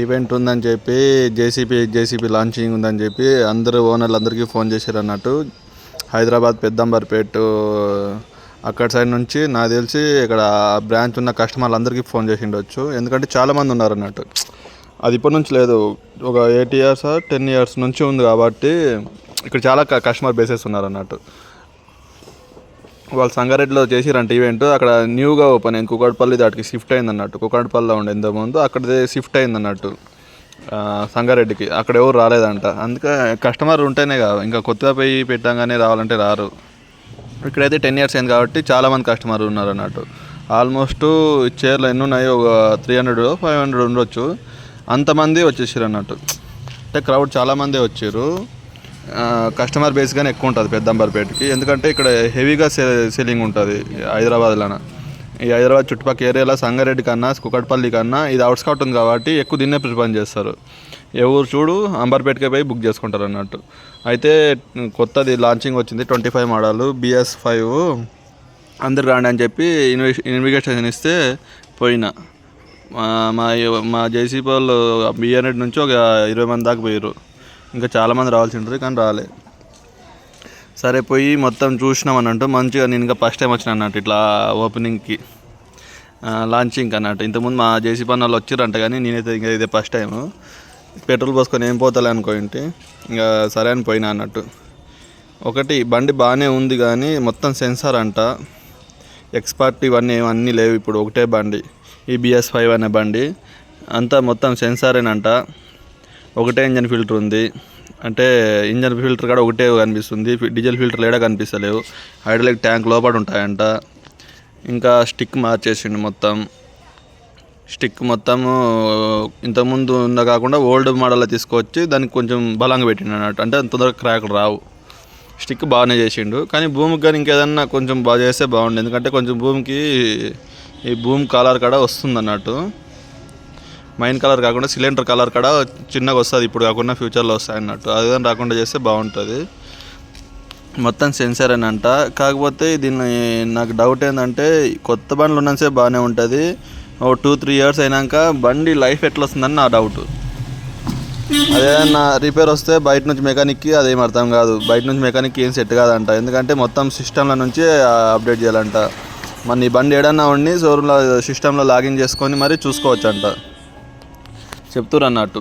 Event ఉందని చెప్పి JCP JCP launching ఉందని చెప్పి అందరూ ఓనర్లు అందరికీ ఫోన్ చేశారు అన్నట్టు. హైదరాబాద్ పెద్దంబర్పేట అక్కడ సైడ్ నుంచి నాకు తెలిసి ఇక్కడ బ్రాంచ్ ఉన్న కస్టమర్లు అందరికీ ఫోన్ చేసి ఉండొచ్చు ఎందుకంటే చాలామంది ఉన్నారు అన్నట్టు. అది ఇప్పటి నుంచి లేదు. ఒక ఎయిట్ ఇయర్స్ టెన్ ఇయర్స్ నుంచి ఉంది కాబట్టి ఇక్కడ చాలా కస్టమర్ బేసెస్ ఉన్నారు అన్నట్టు. వాళ్ళు సంగారెడ్డిలో చేసిరంట ఈవెంట్ అక్కడ న్యూగా ఓపెన్ అయింది. కుకట్పల్లి దాటికి షిఫ్ట్ అయింది అన్నట్టు కుకట్పల్లిలో ఉండే ఇంతకుముందు అక్కడ షిఫ్ట్ అయింది అన్నట్టు సంగారెడ్డికి. అక్కడ ఎవరు రాలేదంట. అందుకే కస్టమర్ ఉంటేనే కాదు. ఇంకా కొత్తగా పోయి పెట్టంగానే రావాలంటే రారు. ఇక్కడైతే టెన్ ఇయర్స్ అయింది కాబట్టి చాలామంది కస్టమర్ ఉన్నారు అన్నట్టు ఆల్మోస్ట్ చైర్లు ఎన్ని ఉన్నాయి ఒక త్రీ హండ్రెడ్ ఫైవ్ హండ్రెడ్ ఉండొచ్చు. అంతమంది వచ్చేసారు అన్నట్టు. అంటే క్రౌడ్ చాలామంది వచ్చారు. కస్టమర్ బేస్గానే ఎక్కువ ఉంటుంది పెద్దంబర్పేటకి. ఎందుకంటే ఇక్కడ హెవీగా సే సెల్లింగ్ ఉంటుంది హైదరాబాద్లోన. ఈ హైదరాబాద్ చుట్టుపక్కల ఏరియాలో సంగారెడ్డి కన్నా కుకట్పల్లి కన్నా ఇది అవుట్స్కౌట్ ఉంది కాబట్టి ఎక్కువ దీన్నే ప్రిఫర్ చేస్తారు. ఏ ఊరు చూడు అంబర్పేటకే పోయి బుక్ చేసుకుంటారు అన్నట్టు. అయితే కొత్తది లాంచింగ్ వచ్చింది twenty five model BS five అందరు రాండి అని చెప్పి ఇన్వి ఇన్విగేషన్ ఇస్తే పోయినా. మా మా మా జేసీపీ వాళ్ళు బిఎన్ఎడ్ నుంచి ఒక ఇరవై మంది దాకా పోయారు ఇంకా చాలామంది రావాల్సి ఉంటుంది కానీ రాలే. సరే పోయి మొత్తం చూసినాం అన్నట్టు. మంచిగా నేను ఇంకా ఫస్ట్ టైం వచ్చిన అన్నట్టు ఇట్లా ఓపెనింగ్కి లాంచింగ్ అన్నట్టు. ఇంతకుముందు మా జేసీ పన్నాలు వచ్చిరంట కానీ నేనైతే ఇంకా ఇదే ఫస్ట్ టైం పెట్రోల్ పోసుకొని ఏం పోతలే అనుకోండి ఇంకా సరే అని పోయినా అన్నట్టు. ఒకటి బండి బాగానే ఉంది కానీ మొత్తం సెన్సార్ అంట. ఎక్స్పర్ట్ ఇవన్నీ అన్నీ లేవు ఇప్పుడు. ఒకటే బండి. ఈ బిఎస్ ఫైవ్ అనే బండి. అంతా మొత్తం సెన్సారేనంట ఒకటే ఇంజన్ ఫిల్టర్ ఉంది. అంటే ఇంజన్ ఫిల్టర్ కూడా ఒకటే కనిపిస్తుంది. డీజిల్ ఫిల్టర్ లేడా కనిపిస్తలేవు. హైడ్రాలిక్ ట్యాంక్ లోపల ఉంటాయంట. ఇంకా స్టిక్ మార్చేసిండు మొత్తం. స్టిక్ మొత్తము ఇంతకుముందు ఉన్న కాకుండా ఓల్డ్ మోడల్ తీసుకొచ్చి దానికి కొంచెం బలంగా పెట్టిండు అన్నట్టు అంటే తొందరగా క్రాక్ రావు. స్టిక్ బాగానే చేసిండు. కానీ భూమికి కానీ ఇంకేదన్నా కొంచెం బాగా చేస్తే బాగుండు. ఎందుకంటే కొంచెం భూమికి ఈ భూమి కలర్ కూడా వస్తుంది అన్నట్టు మైన్ కలర్ కాకుండా సిలిండర్ కలర్ కూడా చిన్నగా వస్తుంది ఇప్పుడు కాకుండా ఫ్యూచర్లో వస్తాయి అన్నట్టు. అది రాకుండా చేస్తే బాగుంటుంది. మొత్తం సెన్సార్ అని అంట. కాకపోతే దీన్ని నాకు డౌట్ ఏంటంటే కొత్త బండ్లు ఉన్నసే బాగానే ఉంటుంది. ఓ టూ త్రీ ఇయర్స్ అయినాక బండి లైఫ్ ఎట్లా వస్తుందని నా డౌట్ అదేదన్నా రిపేర్ వస్తే బయట నుంచి మెకానిక్కి అదేం అర్థం కాదు. బయట నుంచి మెకానిక్ ఏం సెట్ కాదంట. ఎందుకంటే మొత్తం సిస్టంల నుంచి అప్డేట్ చేయాలంట. మన ఈ బండి ఏడన్నా ఉండి షోరూంలో సిస్టంలో లాగిన్ చేసుకొని మరి చూసుకోవచ్చంట. చెప్తురు అన్నట్టు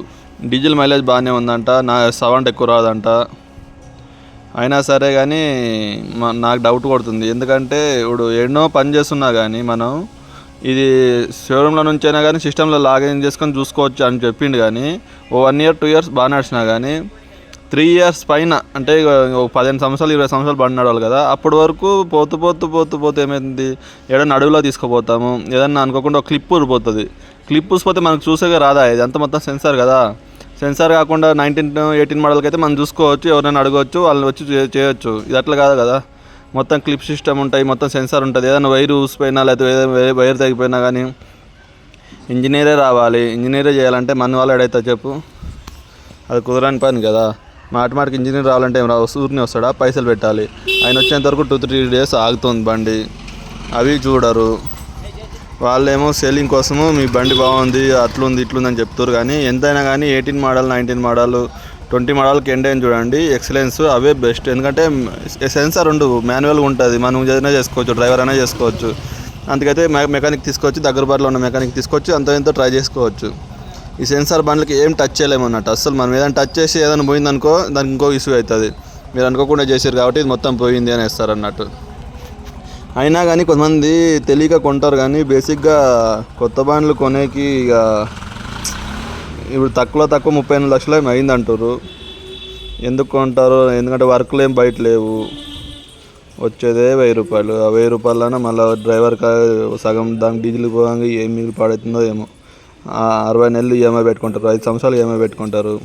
డీజిల్ మైలేజ్ బాగానే ఉందంట నా సౌండ్ ఎక్కువ రాదంట. అయినా సరే కానీ నాకు డౌట్ కొడుతుంది. ఎందుకంటే ఇప్పుడు ఎన్నో పని చేస్తున్నా కానీ మనం ఇది షోరూంలో నుంచి అయినా కానీ సిస్టంలో లాగిన్ చేసుకొని చూసుకోవచ్చు అని చెప్పిండు కానీ ఓ వన్ ఇయర్ టూ ఇయర్స్ బాగా నడిచినా కానీ త్రీ ఇయర్స్ పైన అంటే ఒక పదిహేను సంవత్సరాలు ఇరవై సంవత్సరాలు బండి నడవాలి కదా అప్పటి వరకు పోతూ పోతూ పోతూ పోతూ ఏమైంది? ఏదైనా అడవిలో తీసుకుపోతాము. ఏదన్నా అనుకోకుండా ఒక క్లిప్ ఊరిపోతుంది. క్లిప్ పూసిపోతే మనకు చూసేగా రాదా? ఇది అంత మొత్తం సెన్సార్ కదా. సెన్సార్ కాకుండా నైన్టీన్ ఎయిటీన్ మోడల్కి అయితే మనం చూసుకోవచ్చు ఎవరైనా అడగవచ్చు వాళ్ళని వచ్చి చేయొచ్చు. ఇది అట్లా కాదు కదా. మొత్తం క్లిప్ సిస్టమ్ ఉంటాయి మొత్తం సెన్సార్ ఉంటుంది. ఏదైనా వైర్ ఊసిపోయినా లేకపోతే ఏదైనా వైర్ తగ్గిపోయినా కానీ ఇంజనీరే రావాలి. ఇంజనీరే చేయాలంటే మన వాళ్ళు ఎడైతే చెప్పు. అది కుదరని పని కదా. మాట మాటకి ఇంజనీర్ రావాలంటే ఏం రా ఊరిని వస్తాడా? పైసలు పెట్టాలి. ఆయన వచ్చేంత వరకు టూ త్రీ డేస్ ఆగుతుంది బండి. అవి చూడరు. వాళ్ళేమో సేలింగ్ కోసము మీ బండి బాగుంది అట్లుంది ఇట్లుందని చెప్తారు కానీ ఎంతైనా కానీ eighteen model nineteen model twenty మోడల్కి end అయిన చూడండి ఎక్సలెన్స్ అవే బెస్ట్ ఎందుకంటే సెన్సార్ ఉండు మాన్యువల్గా ఉంటుంది మనం ఏదైనా చేసుకోవచ్చు డ్రైవర్ అయినా చేసుకోవచ్చు. అందుకైతే మెకానిక్ తీసుకొచ్చి దగ్గర బారిలో ఉన్న మెకానిక్ తీసుకొచ్చి అంత ఇంత ట్రై చేసుకోవచ్చు. ఈ సెన్సార్ బండ్లకి ఏం టచ్ చేయలేము అన్నట్టు అసలు మనం ఏదైనా టచ్ చేసి ఏదైనా పోయిందనుకో దానికి ఇంకో ఇష్యూ అవుతుంది. మీరు అనుకోకుండా చేశారు కాబట్టి ఇది మొత్తం పోయింది అని వేస్తారు అన్నట్టు. అయినా కానీ కొంతమంది తెలియక కొంటారు కానీ బేసిక్గా కొత్త బండ్లు కొనేకి ఇక ఇప్పుడు తక్కువ తక్కువ ముప్పై ఎనిమిది లక్షలు ఏమి అయింది అంటారు ఎందుకు కొంటారు? ఎందుకంటే వర్క్లు ఏం బయట లేవు. వచ్చేదే వెయ్యి రూపాయలు. ఆ వెయ్యి రూపాయలన మళ్ళీ డ్రైవర్ సగం దానికి డీజిల్ పోగా ఏం మిగిలి పాడవుతుందో ఏమో. అరవై నెలలు ఈఎంఐ పెట్టుకుంటారు. ఐదు సంవత్సరాలు ఈఎంఐ పెట్టుకుంటారు.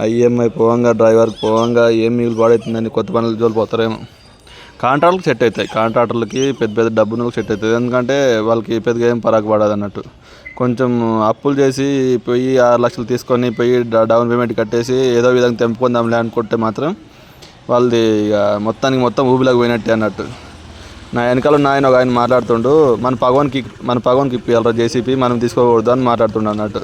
ఆ ఈఎంఐ పోవంగా డ్రైవర్కి పోవంగా ఏం మిగిలి పాడవుతుందని కొత్త పనులు జోలిపోతారేమో పోతారేమో కాంట్రాక్టర్లకు సెట్ అవుతాయి. కాంట్రాక్టర్లకి పెద్ద పెద్ద డబ్బులకు సెట్ అవుతుంది ఎందుకంటే వాళ్ళకి పెద్దగా ఏం పరాకు పడదు అన్నట్టు. కొంచెం అప్పులు చేసి పోయి ఆరు లక్షలు తీసుకొని పోయి డౌన్ పేమెంట్ కట్టేసి ఏదో విధంగా తెంపుకుందాంలే అనుకుంటే మాత్రం వాళ్ళది ఇక మొత్తానికి మొత్తం ఊబిలోకి పోయినట్టే అన్నట్టు. నా వెనకాల ఉన్న ఆయన ఒక ఆయన మాట్లాడుతుండు మన పగవన్కి మన పగవన్కి ఇప్పియాలరా జేసీపీ మనం తీసుకోకూడదు అని మాట్లాడుతుండు అన్నట్టు.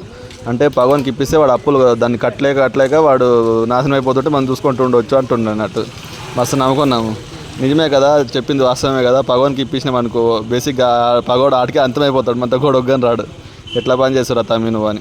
అంటే పగవానికి ఇప్పిస్తే వాడు అప్పులు దాన్ని కట్టలేక కట్టలేక వాడు నాశనం అయిపోతుంటే మనం చూసుకుంటూ ఉండొచ్చు అంటుండే అన్నట్టు. మస్తు నమ్ముకున్నాము నిజమే కదా చెప్పింది వాస్తవమే కదా. పగవానికి ఇప్పించినాం అనుకో బేసిక్గా పగోడు ఆడికి అంతమైపోతాడు. మనతో కూడా ఒగ్గని రాడు. ఎట్లా పని చేస్తారు తమ్మి నువ్వు అని.